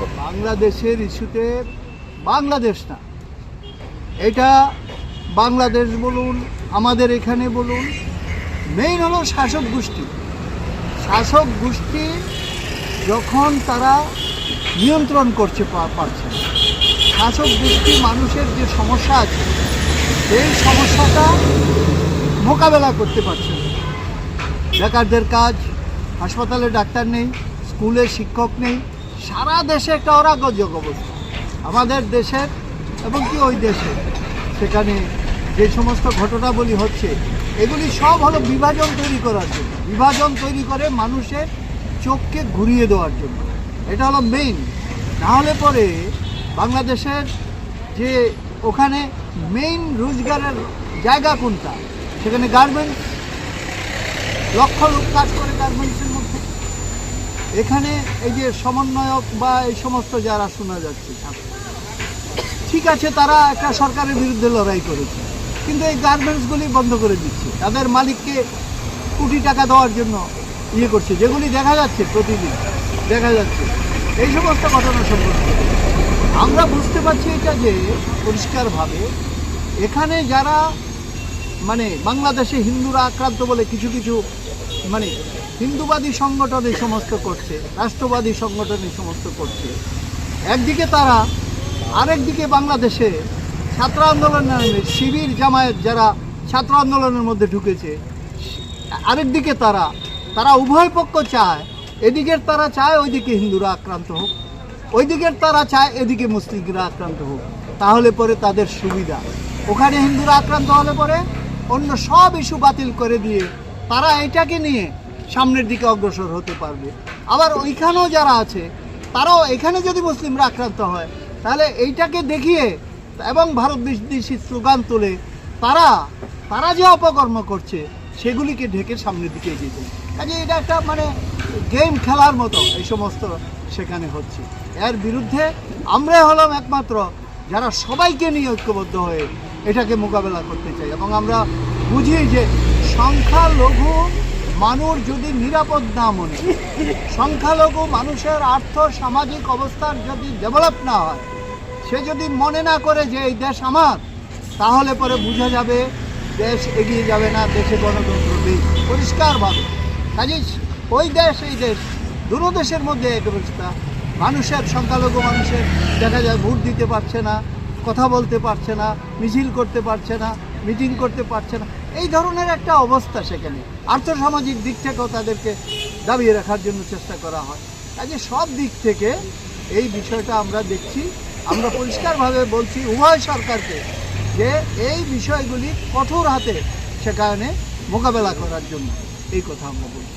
কথা বাংলাদেশের ইস্যুতে বাংলাদেশ না। এটা বাংলাদেশ বলুন, আমাদের এখানে বলুন মেইন হলো শাসক গোষ্ঠী। শাসক গোষ্ঠী যখন তারা নিয়ন্ত্রণ করছে পারছে শাসক গোষ্ঠী মানুষের যে সমস্যা আছে, সেই সমস্যাটা মোকাবেলা করতে পারছে বেকারদের কাজ, হাসপাতালে ডাক্তার নেই, স্কুলে শিক্ষক নেই সারা দেশে একটা অরাগজক অবস্থা। আমাদের দেশের এবং কি ওই দেশে সেখানে যে সমস্ত ঘটনাবলী হচ্ছে, এগুলি সব হলো বিভাজন তৈরি করার জন্য। বিভাজন তৈরি করে মানুষের চোখকে ঘুরিয়ে দেওয়ার জন্য। এটা হলো মেইন নাহলে পরে বাংলাদেশের যে ওখানে মেইন রোজগারের জায়গা কোনটা? সেখানে গার্মেন্টস লক্ষ লোক কাজ করে গার্মেন্টসের মধ্যে এখানে এই যে সমন্বয়ক বা এই সমস্ত যারা শোনা যাচ্ছে ঠিক আছে, তারা একটা সরকারের বিরুদ্ধে লড়াই করেছে, কিন্তু এই গার্মেন্টসগুলি বন্ধ করে দিচ্ছে। তাদের মালিককে কোটি টাকা দেওয়ার জন্য ইয়ে করছে, যেগুলি দেখা যাচ্ছে প্রতিদিন, দেখা যাচ্ছে। এই সমস্ত ঘটনা সম্পর্কে। আমরা বুঝতে পারছি এটা যে, পরিষ্কারভাবে এখানে যারা মানে বাংলাদেশে হিন্দুরা আক্রান্ত বলে কিছু কিছু মানে হিন্দুবাদী সংগঠন এই সমস্ত করছে, রাষ্ট্রবাদী সংগঠন এই সমস্ত করছে। একদিকে তারা, আরেকদিকে বাংলাদেশে ছাত্র আন্দোলনের শিবির জামায়াত যারা ছাত্র আন্দোলনের মধ্যে ঢুকেছে, আরেকদিকে তারা তারা উভয় পক্ষ চায়, এদিকের তারা চায় ওইদিকে হিন্দুরা আক্রান্ত হোক, ওইদিকের তারা চায় এদিকে মুসলিমরা আক্রান্ত হোক, তাহলে পরে তাদের সুবিধা। ওখানে হিন্দুরা আক্রান্ত হলে পরে অন্য সব ইস্যু বাতিল করে দিয়ে তারা এটাকে নিয়ে সামনের দিকে অগ্রসর হতে পারবে। আবার ওইখানেও যারা আছে, তারাও এখানে যদি মুসলিমরা আক্রান্ত হয়, তাহলে এইটাকে দেখিয়ে এবং ভারত বিদেশি স্লোগান তোলে, তারা তারা যে অপকর্ম করছে, সেগুলিকে ঢেকে সামনের দিকে এগিয়ে যায় কাজে এটা একটা মানে গেম খেলার মতো এই সমস্ত সেখানে হচ্ছে। এর বিরুদ্ধে আমরা হলাম একমাত্র যারা সবাইকে নিয়ে ঐক্যবদ্ধ হয়ে এটাকে মোকাবেলা করতে চাই এবং আমরা বুঝি যে সংখ্যালঘু মানুষ যদি নিরাপদ না মনে, সংখ্যালঘু মানুষের আর্থ সামাজিক অবস্থার যদি ডেভেলপ না হয়, সে যদি মনে না করে যে এই দেশ আমার, তাহলে পরে বোঝা যাবে দেশ এগিয়ে যাবে না, দেশে গণতন্ত্র নেই। পরিষ্কারভাবে। কাজেই ওই দেশ, এই দেশ দুটো দেশের মধ্যে এক অবস্থা। মানুষের, সংখ্যালঘু মানুষের দেখা যায় ভোট দিতে পারছে না, কথা বলতে পারছে না, মিছিল করতে পারছে না, মিটিং করতে পারছে না। এই ধরনের একটা অবস্থা সেখানে। আর্থসামাজিক দিক থেকেও তাদেরকে দাবিয়ে রাখার জন্য চেষ্টা করা হয়। কাজে সব দিক থেকে এই বিষয়টা আমরা দেখছি। আমরা পরিষ্কারভাবে বলছি উভয় সরকারকে যে এই বিষয়গুলি কঠোর হাতে সেখানে মোকাবেলা করার জন্য এই কথা আমরা বলছি।